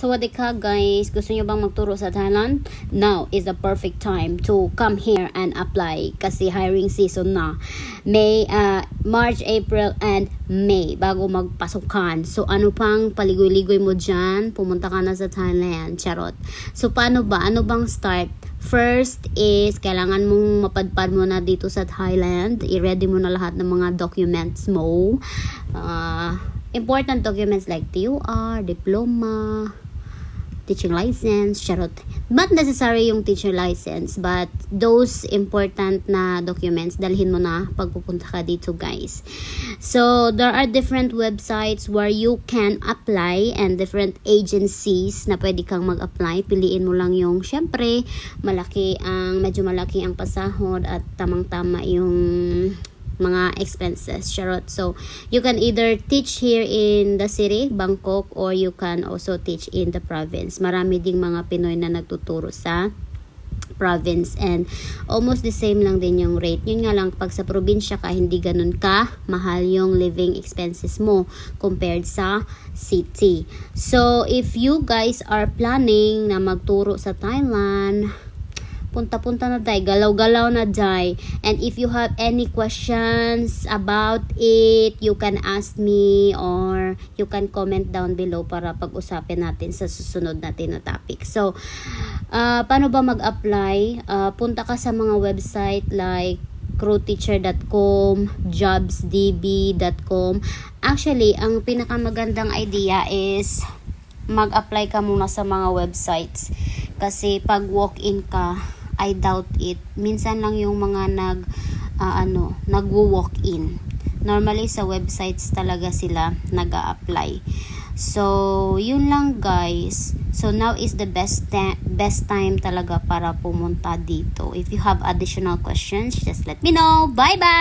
Sawadika guys, gusto nyo bang magturo sa Thailand? Now is the perfect time to come here and apply kasi hiring season na. May, uh, March, April, and May bago magpasukan. So ano pang paligoy-ligoy mo dyan? Pumunta ka na sa Thailand. Charot. So paano ba? Ano bang start? First is, kailangan mong mapadpad mo na dito sa Thailand. I-ready mo na lahat ng mga documents mo. Uh, important documents like TUR, diploma, teaching license, charot. Not necessary yung teacher license, but those important na documents, dalhin mo na pagpupunta ka dito, guys. So, there are different websites where you can apply and different agencies na pwede kang mag-apply. Piliin mo lang yung, syempre, malaki ang, medyo malaki ang pasahod at tamang-tama yung mga expenses, charot. So, you can either teach here in the city, Bangkok, or you can also teach in the province. Marami ding mga Pinoy na nagtuturo sa province and almost the same lang din yung rate. Yun nga lang, pag sa probinsya ka, hindi ganun ka mahal yung living expenses mo compared sa city. So, if you guys are planning na magturo sa Thailand, punta-punta na tayo, galaw-galaw na day. And if you have any questions about it, you can ask me or you can comment down below para pag-usapin natin sa susunod natin na topic. So, ah, paano ba mag-apply? Ah, punta ka sa mga website like crewteacher.com, jobsdb.com. Actually, ang pinakamagandang idea is mag-apply ka muna sa mga websites. Kasi pag walk-in ka, I doubt it. Minsan lang yung mga nag ah, ano, nagwo-walk-in. Normally sa websites talaga sila nag-a-apply. So, yun lang guys. So now is the best ta- best time talaga para pumunta dito. If you have additional questions, just let me know. Bye-bye.